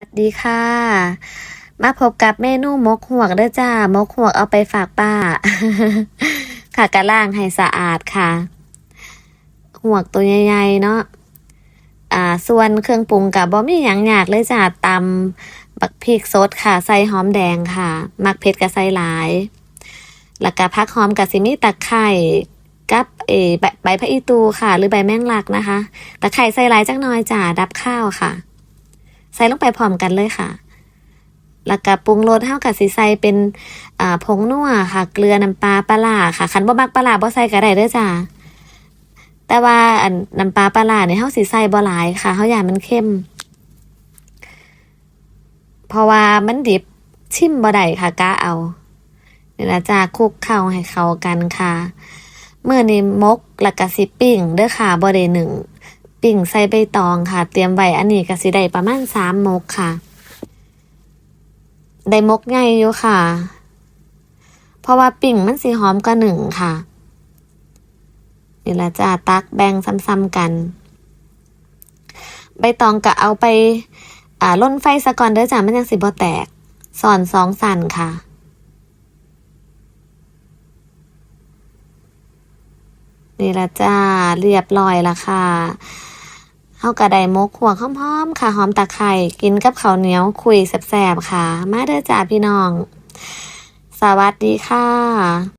สวัสดีค่ะ มาพบกับเมนูมกหวกเด้อจ้ามกหวกเอาไปฝากป้า ค่ะกระล่างให้สะอาดค่ะ หวกตัวใหญ่ๆเนาะอ่า ส่วนเครื่องปรุงกับบ่มีหยังยากเลยจ้าตำบักพริกสดค่ะ ใส่หอมแดงค่ะ มักเผ็ดกับใส่หลายแล้วก็พักหอมกับสิมีตะไคร่กับเอใบใบพะอีตูค่ะ หรือใบแมงลักนะคะตะไคร่ใส่หลายจักหน่อยจ้าดับข้าวค่ะ ใส่ลงไปพร้อมกันเลยค่ะ แล้วก็ปรุงรสเท่ากับสีใส่เป็นผงนัวค่ะ เกลือน้ำปลาปลาร้าค่ะคันบ่มักปลาร้าบ่ใส่ก็ได้เด้อจ้าแต่ว่าอันน้ำปลาปลาร้าเนี่ยเฮาสิใส่บ่หลายค่ะเฮาอยากมันเข้ม เพราะว่ามันดิบชิมบ่ได้ค่ะกะเอาเนี่ละจ้าคลุกเข้าให้เข้ากันค่ะเมื่อนี้มกแล้วก็สิปิ้งเด้อค่ะบ่ได้หนึ่ง ปิ่งใส่ใบตองค่ะ เตรียมไว้อันนี้ก็สิได้ประมาณสามมกค่ะ ได้มกใหญ่อยู่ค่ะ เพราะว่าปิ่งมันสีหอมกว่าหนึ่งค่ะนี่ละจ้าตักแบ่งซ้ำๆกัน ใบตองก็เอาไป อ่าล่นไฟซะก่อนเด้อจ้ามันยังสิบ่แตกสอนสองสันค่ะนี่ละจ้า เรียบร้อยละค่ะ เฮากะไดมกหัวหอมๆค่ะหอมตะไคร่กินกับข้าวเหนียวคุยแซ่บๆค่ะ มาเด้อจ้าพี่น้อง สวัสดีค่ะ